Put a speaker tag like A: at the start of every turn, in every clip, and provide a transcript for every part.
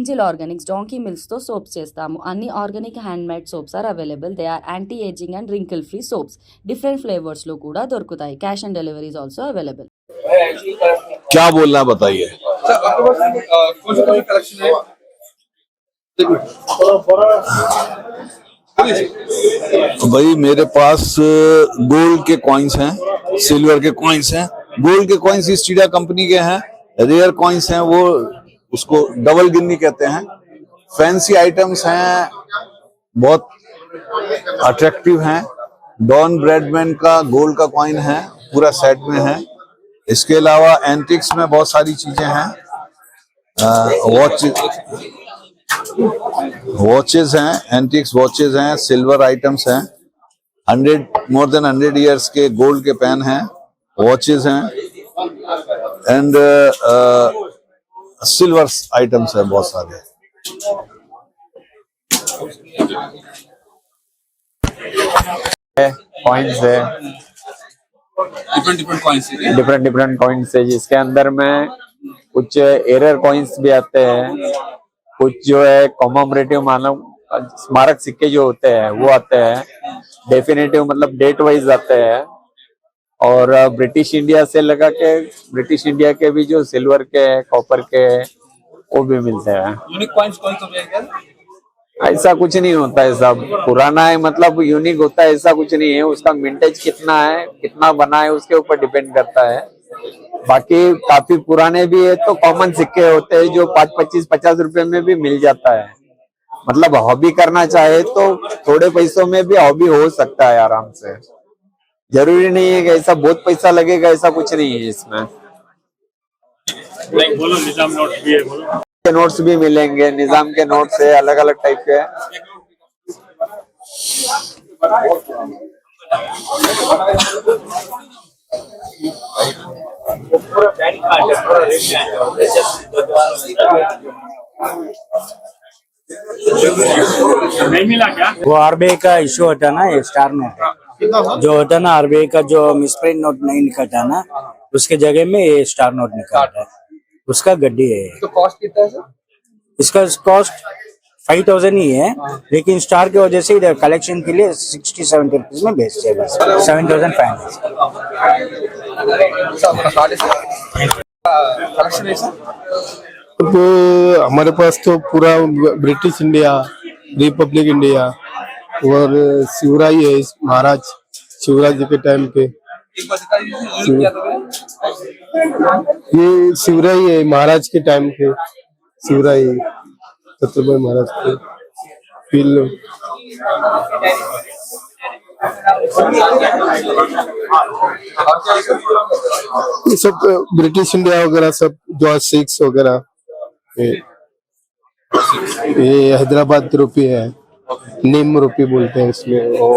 A: Angel Organics donkey mills తో soaps చేస్తాము అన్ని organic handmade soaps are available they are anti ageing and wrinkle free soaps different flavours లో కూడా దొరుకుతాయి cash on deliveries also available
B: क्या बोलना है बताइए
C: सर आपके पास अ, कौन सी कौन सी कलेक्शन है
B: भाई मेरे पास गोल्ड के कॉइन्स हैं सिल्वर के कॉइन्स हैं गोल्ड के कॉइन्स ईस्ट इंडिया कंपनी के हैं रेयर कॉइन्स हैं वो उसको डबल गिन्नी कहते हैं। फैंसी आइटम्स हैं, बहुत अट्रैक्टिव हैं। डॉन ब्रेडमैन का गोल्ड का कॉइन है, पूरा सेट में है। इसके अलावा एंटिक्स में बहुत सारी चीज़ें हैं। वॉच वॉचेस हैं एंटिक्स वॉचेस हैं सिल्वर आइटम्स हैं। Hundred more than hundred years के गोल्ड के पेन हैं वॉचेस हैं। एंड सिल्वर आइटम्स हैं बहुत सारे।
D: कॉइन्स है।
C: डिफरेंट डिफरेंट कॉइन्स है।
D: डिफरेंट डिफरेंट कॉइन्स है जिसके अंदर में कुछ एरर कॉइन्स भी आते हैं। कुछ जो है कॉमोमरेटिव मानव स्मारक सिक्के जो होते हैं वो आते हैं। डेफिनेटिव मतलब डेट वाइज आते हैं। और ब्रिटिश इंडिया से लगा के ब्रिटिश इंडिया के भी जो सिल्वर के है कॉपर के है वो भी मिलते हैं।
C: यूनिक कौन सा
D: ऐसा कुछ नहीं होता है सब। पुराना है मतलब यूनिक होता है ऐसा कुछ नहीं है। उसका मिंटेज कितना है कितना बना है उसके ऊपर डिपेंड करता है। बाकी काफ़ी पुराने भी है तो कॉमन सिक्के होते हैं जो पाँच पच्चीस पचास रुपए में भी मिल जाता है। मतलब हॉबी करना चाहे तो थोड़े पैसों में भी हॉबी हो सकता है आराम से। ज़रूरी नहीं है कि ऐसा बहुत पैसा लगेगा ऐसा कुछ नहीं है इसमें।
E: बोलो निज़ाम नोट भी है बोलो।
D: के नोट्स भी मिलेंगे निज़ाम के नोट्स है अलग अलग टाइप के।
E: नहीं मिला क्या?
F: वो आरबीआई का इश्यू होता ना ये स्टार नोट जो होता है ना आरबीआई का जो मिसप्रिंट नोट नहीं निकलता ना उसके जगह में ये स्टार नोट निकलता है। उसका गड्डी है।
C: तो कॉस्ट कितना है सर
F: इसका कॉस्ट फाइव थाउज़ेंड ही है लेकिन स्टार की वजह से इधर कलेक्शन के लिए सिक्सटी सेवेंटी रुपीज़ में बेचते हैं। बस सेवन थाउज़ेंड फाइव हंड्रेड
C: है है
G: हमारे पास तो पूरा ब्रिटिश इंडिया रिपब्लिक इंडिया और शिवराई है महाराज शिवराज जी के टाइम पे ये शिवराई है, महाराज के टाइम के। शिवराई छत्रपति महाराज के। फिर सब ब्रिटिश इंडिया वगैरह सब, जो सिक्स वगैरह ये हैदराबाद रुपी है। नीम रुपी बोलते हैं इसमें वो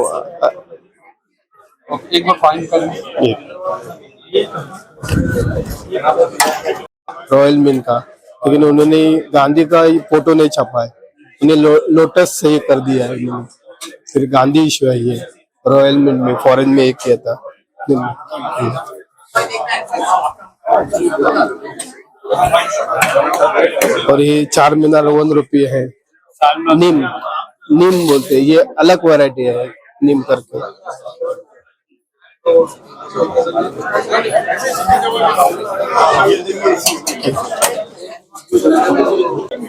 C: एक बार फाइन कर।
G: रॉयल मिल का। लेकिन उन्होंने गांधी का फ़ोटो नहीं छपा है। इन्हें लो, लोटस से ये कर दिया है इन्होंने फिर गांधी इशू है ये रॉयल मिल में फॉरेन में एक किया था। और ये चार मीनार वन रुपये है। नीम। नीम बोलते हैं ये अलग वैरायटी है नीम करके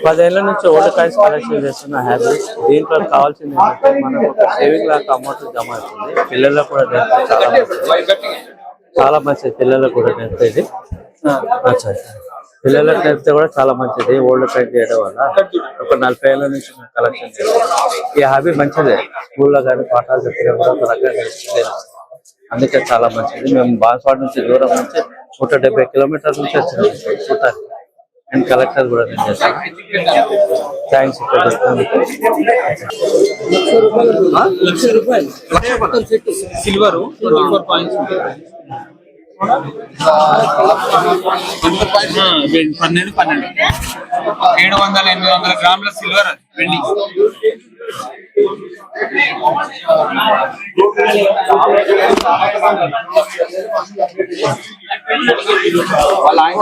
F: పదేళ్ల నుంచి ఓల్డ్ కాయిన్స్ కలెక్షన్ చేస్తున్న హ్యాబిట్ దీంట్లో కావాల్సింది ఏంటంటే మనకు ఒక సేవింగ్ లాగా అమౌంట్ జమ అవుతుంది పిల్లలకు కూడా తెస్తే చాలా మంచిది. చాలా మంచిది పిల్లలకు కూడా తెస్తే ఇది అచ్చా పిల్లలకు తెస్తే కూడా చాలా మంచిది. ఓల్డ్ కాయిన్ చేయడం వల్ల ఒక నలభై ఏళ్ళ నుంచి కలెక్షన్ ఈ హాబీ మంచిదే. స్కూల్లో కానీ పాఠాలు చెప్పినా కూడా ఒక రకంగా experience. అందుకే చాలా మంచిది. మేము బాన్స్వాడ నుంచి దూరం నుంచి నూట డెబ్బై కిలోమీటర్ల నుంచి వచ్చినాం. చూడటానికి అండ్ కలెక్టర్ కూడా నేను చేస్తాను థ్యాంక్స్
C: లక్ష రూపాయలు. సిల్వర్ పన్నెండు పన్నెండు ఏడు వందల ఎనిమిది వందల గ్రాముల సిల్వర్ వెండి వాళ్ళ ఆయన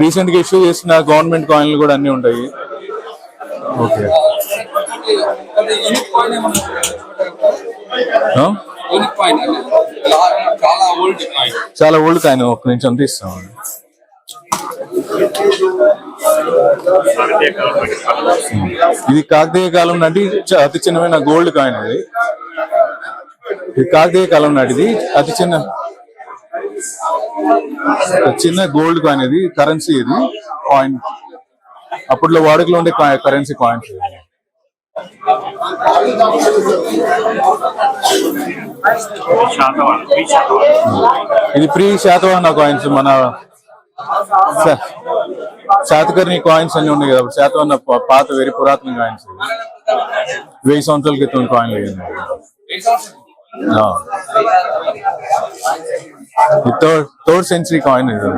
E: రీసెంట్గా ఇష్యూ చేసిన గవర్నమెంట్ కాయిన్లు కూడా అన్ని ఉంటాయి. ఓకే?
C: చాలా ఓల్డ్ కాయిన్
E: చాలా ఓల్డ్ కాయిన్ ఒక నిమిషం తీస్తాం ఇది కాకతీయ కాలం నాటి అతి చిన్నమైన గోల్డ్ కాయిన్ ఇది ఇది కాకతీయ కాలం నాటిది అతి చిన్న చిన్న గోల్డ్ కాయిన్ ఇది కరెన్సీ ఇది కాయిన్ అప్పట్లో వాడుకలో ఉండే కరెన్సీ కాయిన్స్ ఇది ప్రీ శాతవాహన కాయిన్స్ మన శాతకర్ణి కాయిన్స్ అన్ని ఉన్నాయి కదా శాతవాహన పాత వెరీ పురాతన కాయిన్స్ వెయ్యి సంవత్సరాల క్రితం. ఆ. ఇది థర్డ్ థర్డ్ సెంచరీ కాయిన్ ఇది.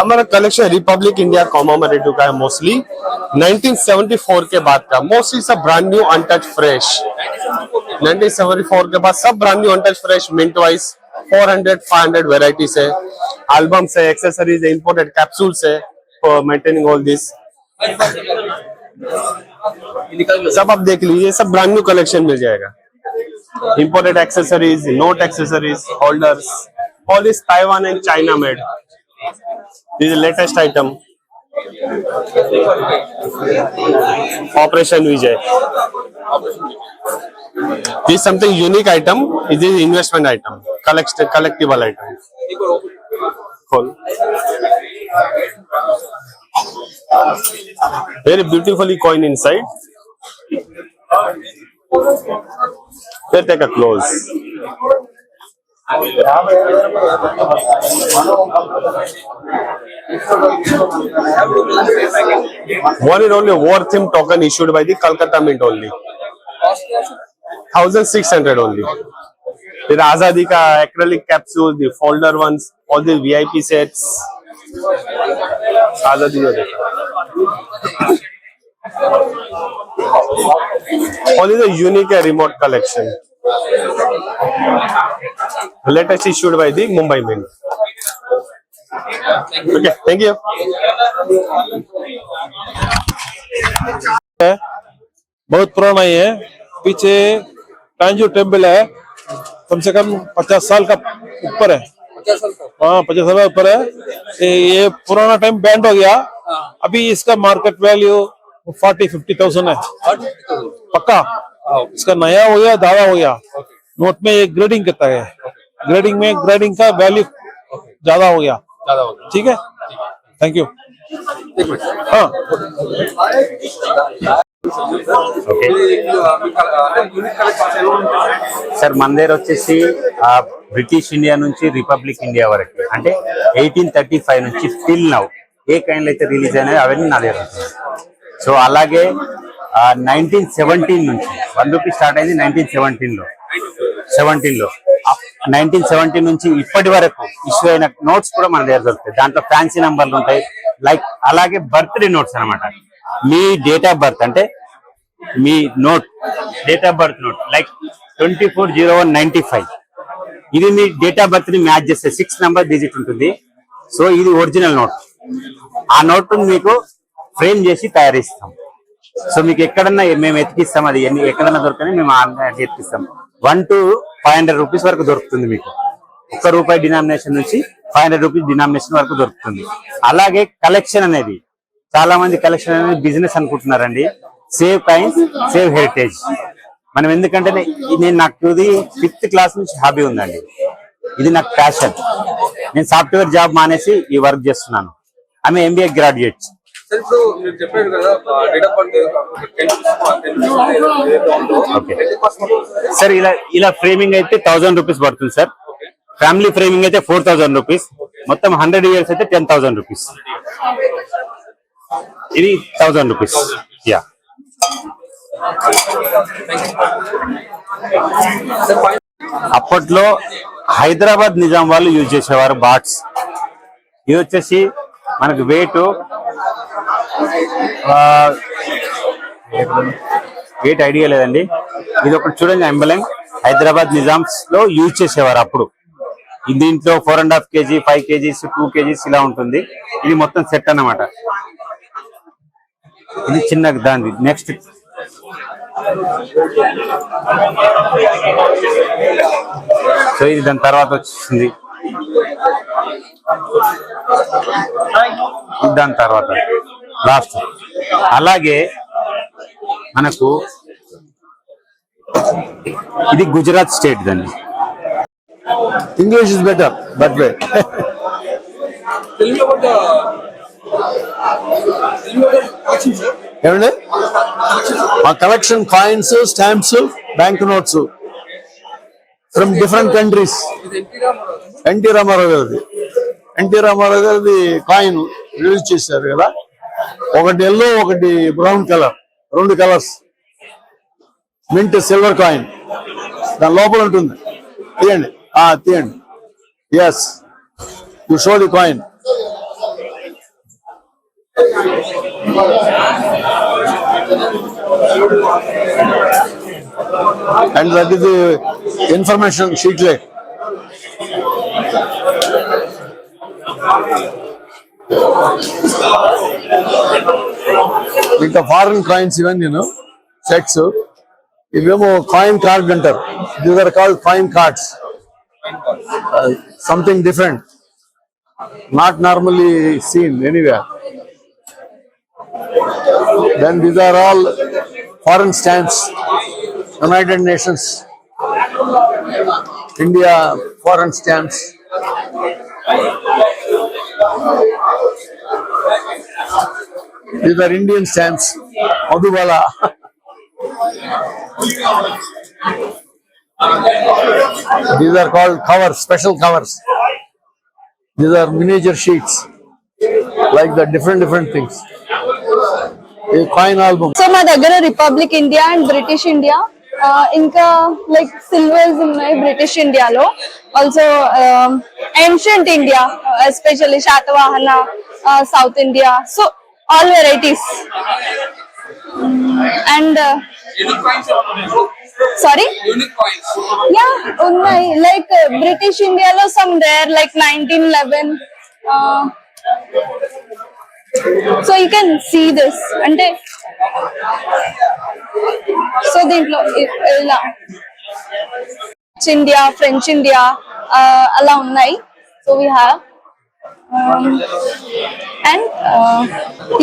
H: हमारा कलेक्शन रिपब्लिक इंडिया कॉमोमरेटिव का है मोस्टली 1974 के बाद का मोस्टली सब ब्रांड न्यू अनटच फ्रेश 1974 के बाद सब brand new untouch fresh mint wise 400 500 varieties है। एल्बम्स है एक्सेसरीज है इंपोर्टेड कैप्सूल्स है फॉर मेंटेनिंग ऑल दिस सब आप देख लीजिए सब ब्रांड न्यू कलेक्शन मिल जाएगा। Imported accessories note accessories holders. All is Taiwan and China made. This is the latest item. Operation Vijay. This is something unique item. This is investment item. Collect collectible item. Cool. Very beautifully coin inside. Let's take a close. One and only war theme token issued by the Calcutta Mint only. Thousand six hundred only. The Azadi ka acrylic capsule, the folder ones, all the VIP sets. Azadi jo dekha. All is a unique uh, remote collection. Latest issued by the Mumbai Mint. Okay, thank you.
I: बहुत पुराना ही है। पीछे टांजू temple है। कम से कम पचास साल का ऊपर है। हाँ पचास साल का ऊपर है। ये ये पुराना टाइम बैंड हो गया। अभी इसका market value forty fifty thousand है। पक्का? इसका नया हो गया दावा हो गया। नोट में ये ग्रेडिंग करता है। ग्रेडिंग में ग्रेडिंग का वैल्यू ज्यादा हो गया ठीक है थैंक यू हाँ
J: సార్ మన దగ్గర వచ్చేసి ఆ బ్రిటిష్ ఇండియా నుంచి రిపబ్లిక్ ఇండియా వరకు అంటే ఎయిటీన్ థర్టీ ఫైవ్ నుంచి స్టిల్ నౌ ఏ కైన్లు అయితే రిలీజ్ అయినాయో అవన్నీ నా దగ్గర ఉంటుంది సో అలాగే నైన్టీన్ సెవెంటీన్ నుంచి వన్ రూపీ స్టార్ట్ అయింది నైన్టీన్ సెవెంటీన్ లో సెవెంటీన్ లో నైన్టీన్ సెవెంటీ నుంచి ఇప్పటి వరకు ఇష్యూ అయిన నోట్స్ కూడా మన దగ్గర దొరుకుతాయి. దాంట్లో ఫ్యాన్సీ నంబర్లు ఉంటాయి. లైక్ అలాగే బర్త్డే నోట్స్ అనమాట మీ డేట్ ఆఫ్ బర్త్ అంటే మీ note date of birth note like twenty four zero one ninety five. ఇది మీ డేట్ ఆఫ్ బర్త్ని మ్యాచ్ చేస్తే సిక్స్ నెంబర్ డిజిట్ ఉంటుంది. సో ఇది ఒరిజినల్ నోట్. ఆ నోట్ మీకు ఫ్రేమ్ చేసి తయారిస్తాం. సో మీకు ఎక్కడన్నా మేము ఎతికిస్తాం అది ఎన్ని ఎక్కడన్నా దొరకని మేము ఆ- ఎతికిస్తాం. One two five hundred rupees వరకు దొరుకుతుంది మీకు. ఒక్క రూపాయి డినామినేషన్ నుంచి ఫైవ్ హండ్రెడ్ రూపీస్ డినామినేషన్ వరకు దొరుకుతుంది. అలాగే కలెక్షన్ అనేది. చాలా మంది కలెక్షన్ అనేది బిజినెస్ అనుకుంటున్నారండి. సేవ్ కైన్స్ సేవ్ హెరిటేజ్ మనం ఎందుకంటే నేను నాకు ఇది ఫిఫ్త్ క్లాస్ నుంచి హాబీ ఉందండి. ఇది నాకు ప్యాషన్ నేను సాఫ్ట్వేర్ జాబ్ మానేసి ఈ వర్క్ చేస్తున్నాను. ఆమె ఎంబీఏ గ్రాడ్యుయేట్
C: ఇప్పుడు మీరు చెప్పారు కదా date of birth
J: okay sir ఇలా ఇలా ఫ్రేమింగ్ అయితే థౌసండ్ రూపీస్ పడుతుంది సార్. ఫ్యామిలీ ఫ్రేమింగ్ అయితే ఫోర్ థౌసండ్ రూపీస్ మొత్తం హండ్రెడ్ ఇయర్స్ అయితే టెన్ థౌసండ్ రూపీస్ ఇది థౌసండ్ రూపీస్ యా అప్పట్లో హైదరాబాద్ నిజాం వాళ్ళు యూజ్ చేసేవారు బాట్స్. ఇది వచ్చేసి మనకు వెయిట్ వెయిట్ ఐడియా లేదండి. ఇది ఒకటి చూడండి అంబులెన్స్. హైదరాబాద్ నిజామ్స్లో యూజ్ చేసేవారు అప్పుడు. దీంట్లో four and half KG five KGs two KGs ఇలా ఉంటుంది. ఇది మొత్తం సెట్ అన్నమాట. ఇది చిన్న దాని నెక్స్ట్ సో ఇది దాని తర్వాత వచ్చింది. దాని తర్వాత లాస్ట్ అలాగే మనకు ఇది గుజరాత్ స్టేట్ దాన్ని.
K: English is better that way ఏమండి? మా collection coins stamps bank notes from different countries NT Ramarao గారిది ఎన్టీ రామారావు గారిది కాయిన్ రిలీజ్ చేశారు కదా. ఒకటి ఎల్లో ఒకటి బ్రౌన్ కలర్ రెండు కలర్స్ మింట్ సిల్వర్ కాయిన్ దాని లోపల ఉంటుంది. తీయండి. ఆ తీయండి. Yes you show the coin and that is the information sheetlet ఇంకా ఫారిన్ కాయిన్స్ ఇవన్నీ నేను సెట్స్ ఇవేమో కాయిన్ కార్డ్ అంటారు these are called coin cards something different not normally seen anywhere then these are all foreign stamps united nations india foreign stamps these are indian stamps madhubala these are called covers special covers these are miniature sheets like the different different things a coin album
L: so మా దగ్గర republic India and British India ఇంకా like silvers ఉన్నాయి British ఇండియాలో also ancient India especially Satavahana south India so all varieties and sorry yeah ఉన్నాయి? Like British ఇండియాలో some rare like nineteen eleven so you can see this అంటే so దీంట్లో ఇలా. India French India అలా ఉన్నాయి. So we have and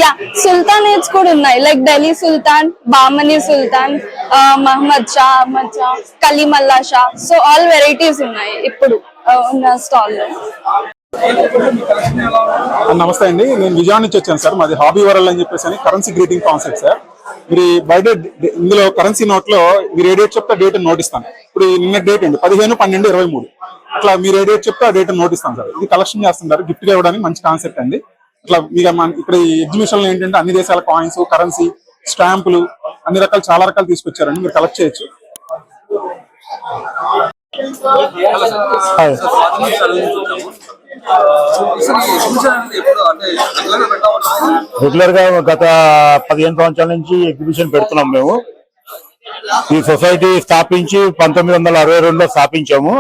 L: yeah sultanates కూడా ఉన్నాయి. Like Delhi sultan Bahmani sultan Mohammed Shah Ahmed Shah Kalimullah Shah so all varieties ఉన్నాయి ఇప్పుడు ఉన్న స్టాల్లో.
M: నమస్తే అండి. నేను విజయవాడ నుంచి వచ్చాను సార్. మాది హాబీ వరల్డ్ అని చెప్పేసి అని కరెన్సీ గ్రీటింగ్ కాన్సెప్ట్ సార్. మీరు బయట డి- ఇందులో కరెన్సీ నోట్లో మీరు ఏ డేట్ చెప్తే ఆ డేట్ నోట్ ఇస్తాను. ఇప్పుడు నిన్న డేట్ అండి పదిహేను పన్నెండు ఇరవై మూడు. అట్లా మీరు ఏ డేట్ చెప్తే ఆ డేట్ నోట్ ఇస్తాను సార్. ఇది కలెక్షన్ చేస్తుంటారు గిఫ్ట్గా ఇవ్వడానికి మంచి కాన్సెప్ట్ అండి. ఇట్లా మీకు మన- ఇక్కడ ఈ ఎగ్జిబిషన్లో ఏంటంటే అన్ని దేశాల కాయిన్స్ కరెన్సీ స్టాంపులు అన్ని రకాలు చాలా రకాలు తీసుకొచ్చారండి. మీరు కలెక్ట్ చేయొచ్చు.
E: రెగ్యులర్గా గత పదిహేను సంవత్సరాల నుంచి ఎగ్జిబిషన్ పెడుతున్నాం మేము. ఈ సొసైటీ స్థాపించి పంతొమ్మిది వందల అరవై రెండులో స్థాపించాము.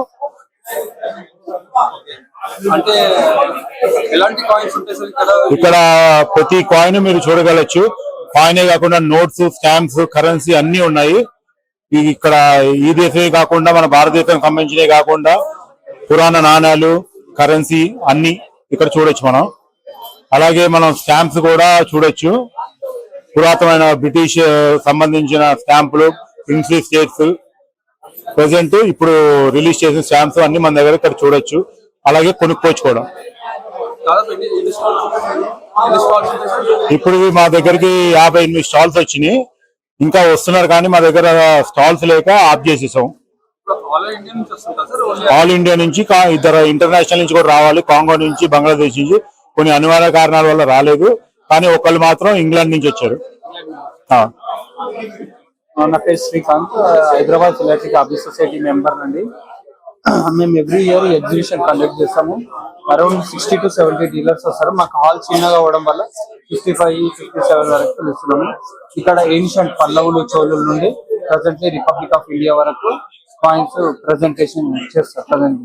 C: ఇక్కడ?
E: ప్రతి కాయిన్ మీరు చూడగలచ్చు. కాయినే కాకుండా నోట్స్ స్టాంప్స్ కరెన్సీ అన్ని ఉన్నాయి. ఇక్కడ ఈ దేశమే కాకుండా మన భారతదేశం సంబంధించినవి కాకుండా పురాణ నాణాలు కరెన్సీ అన్ని ఇక్కడ చూడొచ్చు మనం. అలాగే మనం స్టాంప్స్ కూడా చూడొచ్చు. పురాతనమైన బ్రిటిష్ ఆ, సంబంధించిన స్టాంపులు ప్రిన్స్లీ స్టేట్స్ ప్రజెంట్ ఇప్పుడు రిలీజ్ చేసిన స్టాంప్స్ అన్ని మన దగ్గర ఇక్కడ చూడొచ్చు. అలాగే
C: సార్?
E: ఇప్పుడు మా దగ్గరికి యాభై ఎనిమిది స్టాల్స్ వచ్చినాయి. ఇంకా వస్తున్నారు కానీ మా దగ్గర స్టాల్స్ లేక ఆఫ్ చేసేసాం.
C: ఆల్ ఇండియా నుంచి వస్తుంటారు సార్? ఓన్లీ
E: ఆల్ ఇండియా నుంచి కా- ఇద్దరు ఇంటర్నేషనల్ నుంచి కూడా రావాలి. కాంగో నుంచి బంగ్లాదేశ్ నుంచి కొన్ని అనివార్య కారణాల వల్ల రాలేదు. కానీ ఒకళ్ళు మాత్రం ఇంగ్లాండ్ నుంచి వచ్చారు. ఆ.
F: నా పేరు Srikanth. Hyderabad philatelic office society member అండి. మేము ఎవ్రీ ఇయర్ ఎగ్జిబిషన్ కండక్ట్ చేస్తాము. Around sixty to seventy dealers వస్తారు. మాకు హాల్ చిన్నగా అవ్వడం వల్ల ఫిఫ్టీ ఫైవ్ ఫిఫ్టీ సెవెన్ వరకు పిలుస్తున్నాము ఇక్కడ ఏన్షియంట్ పల్లవులు చోళుల నుండి
N: ప్రజెంట్లీ రిపబ్లిక్ ఆఫ్ ఇండియా వరకు పాయింట్స్ ప్రజెంటేషన్ చేస్తారు ప్రజెంట్